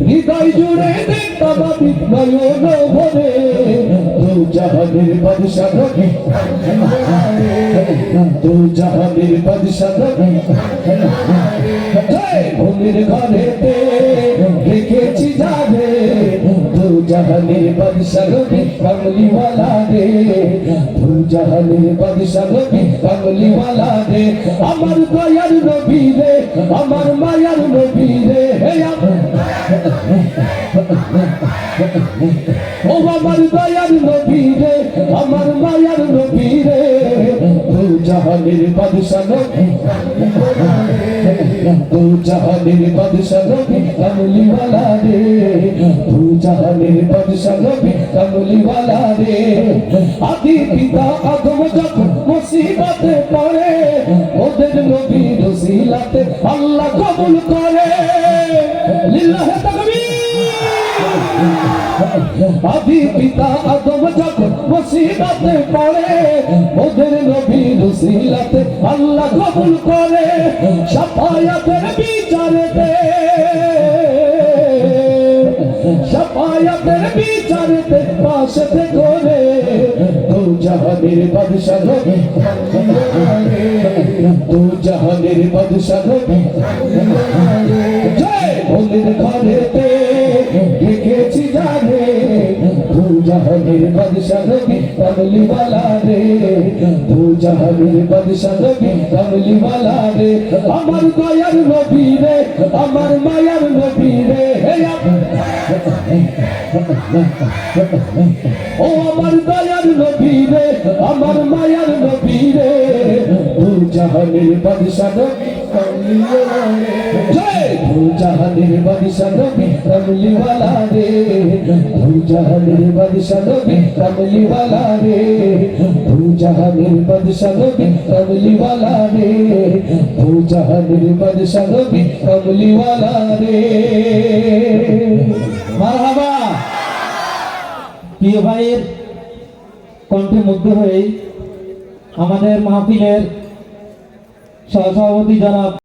হৃদয় জুড়ে আমি নয়ন ভরে দু জাহানের বাদশাহ নবী দু জাহানের বাদশাহ নবী ভূমির ঘরেতে রেখেছি যাবে দু জাহানের বাদশাহ নবী কামলিওয়ালা রে দু জাহানের বাদশাহ নবী কামলিওয়ালা রে আমার দয়ার নবী রে আমার মায়ার নবী ও আমার দয়ার নবী রে আমার মায়ার নবী রে দু জাহানের বাদশাহ নবী। দু জাহানের বাদশাহ নবী কামলিওয়ালা রে। দু জাহানের বাদশাহ নবী কামলিওয়ালা রে। আদি পিতা আদম যখন মুসিবতে পড়ে ওদের নবী রসিলাতে আল্লাহ কবুল করে। লিল্লাহে তাকবীর। আদি পিতা আদম যখন মুসিবতে পড়ে, ওদের নবী রসিলাতে আল্লাহ কবুল করে, সাফায়াতের বিচারেতে। সাফায়াতের বিচারেতে পাশেতে করে দু জাহানের বাদশাহ দু জাহানের বাদশাহ জয় ভোলের জাহানের বাদশাহ নবী কামলিওয়ালা রে। দু জাহানের বাদশাহ নবী কামলিওয়ালা রে। আমার দয়ার নবী রে, আমার মায়ার নবী রে। ও আমার দয়ার নবী রে, আমার মায়ার নবী রে। দু জাহানের বাদশাহ নবী জাহানের নবী রে দু জাহানের বাদশাহ নবী কামলিওয়ালা রে দু জাহানের বাদশাহ নবী কামলিওয়ালা রে দু জাহানের বাদশাহ নবী কামলিওয়ালা রে মারহাবা! প্রিয় ভাইয়ের কণ্ঠে মুগ্ধ হয়ে আমাদের মাহফিলের সহসভাপতি জনাব